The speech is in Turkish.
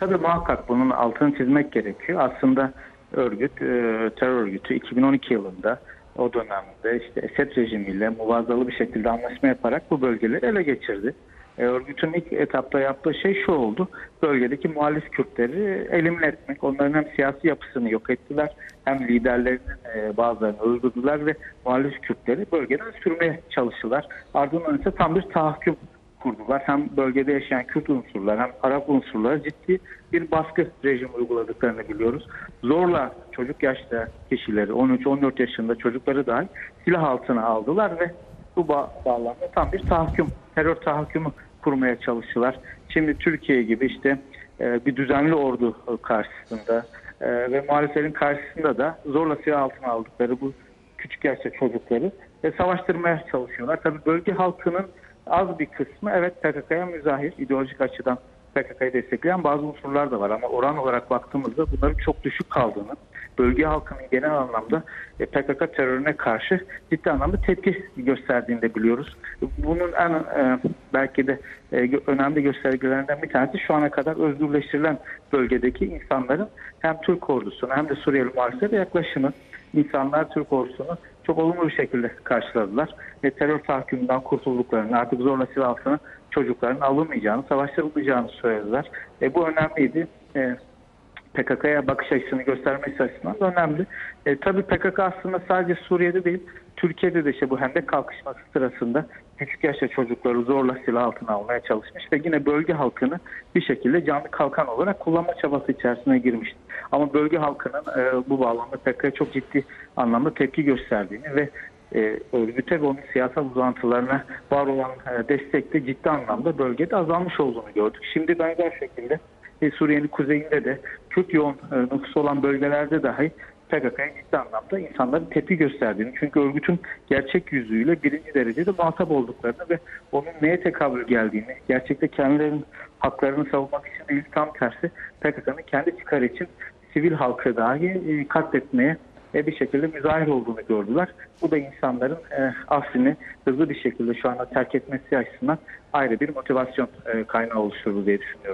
Tabii muhakkak bunun altını çizmek gerekiyor. Aslında örgüt, e, terör örgütü 2012 yılında o dönemde işte Esed rejimiyle muvazzalı bir şekilde anlaşma yaparak bu bölgeleri ele geçirdi. E, örgütün ilk etapta yaptığı şey şu oldu. Bölgedeki muhalif Kürtleri elimine etmek. Onların hem siyasi yapısını yok ettiler hem liderlerinin e, bazılarını öldürdüler ve muhalif Kürtleri bölgeden sürmeye çalıştılar. Ardından ise tam bir tahakküm kurdular. Hem bölgede yaşayan Kürt unsurlar hem Arap unsurlara ciddi bir baskı rejimi uyguladıklarını biliyoruz. Zorla çocuk yaşta kişileri 13-14 yaşında çocukları dahi silah altına aldılar ve bu ba- bağlamda tam bir tahakküm, terör tahakkümü kurmaya çalıştılar. Şimdi Türkiye gibi işte e, bir düzenli ordu karşısında e, ve muhaliflerin karşısında da zorla silah altına aldıkları bu küçük yaşta çocukları ve savaştırmaya çalışıyorlar. Tabii bölge halkının az bir kısmı evet PKK'ya müzahir, ideolojik açıdan PKK'yı destekleyen bazı unsurlar da var ama oran olarak baktığımızda bunların çok düşük kaldığını, bölge halkının genel anlamda e, PKK terörüne karşı ciddi anlamda tepki gösterdiğini de biliyoruz. Bunun en e, belki de e, önemli göstergelerinden bir tanesi şu ana kadar özgürleştirilen bölgedeki insanların hem Türk ordusuna hem de Suriyeli muhaliflere yaklaşımı. İnsanlar Türk ordusunu çok olumlu bir şekilde karşıladılar ve terör tahakkümünden kurtulduklarını, artık zorla silah altına çocukların alınmayacağını, savaştırılmayacağını söylediler. E, bu önemliydi. E, PKK'ya bakış açısını göstermesi açısından da önemli. E, tabii PKK aslında sadece Suriye'de değil, Türkiye'de de işte bu hendek kalkışması sırasında küçük yaşta çocukları zorla silah altına almaya çalışmış ve yine bölge halkını bir şekilde canlı kalkan olarak kullanma çabası içerisine girmişti. Ama bölge halkının e, bu bağlamda PKK'ya çok ciddi anlamda tepki gösterdiğini ve e, örgüte ve onun siyasal uzantılarına var olan e, destek de ciddi anlamda bölgede azalmış olduğunu gördük. Şimdi benzer şekilde e, Suriye'nin kuzeyinde de Kürt yoğun e, nüfusu olan bölgelerde dahi PKK'ya ciddi anlamda insanların tepki gösterdiğini çünkü örgütün gerçek yüzüyle birinci derecede muhatap olduklarını ve onun neye tekabül geldiğini, gerçekte kendilerinin haklarını savunmak için değil tam tersi PKK'nın kendi çıkarı için sivil halkı dahi e, katletmeye e, bir şekilde müzahir olduğunu gördüler. Bu da insanların e, aslını hızlı bir şekilde şu anda terk etmesi açısından ayrı bir motivasyon e, kaynağı oluşturdu diye düşünüyorum.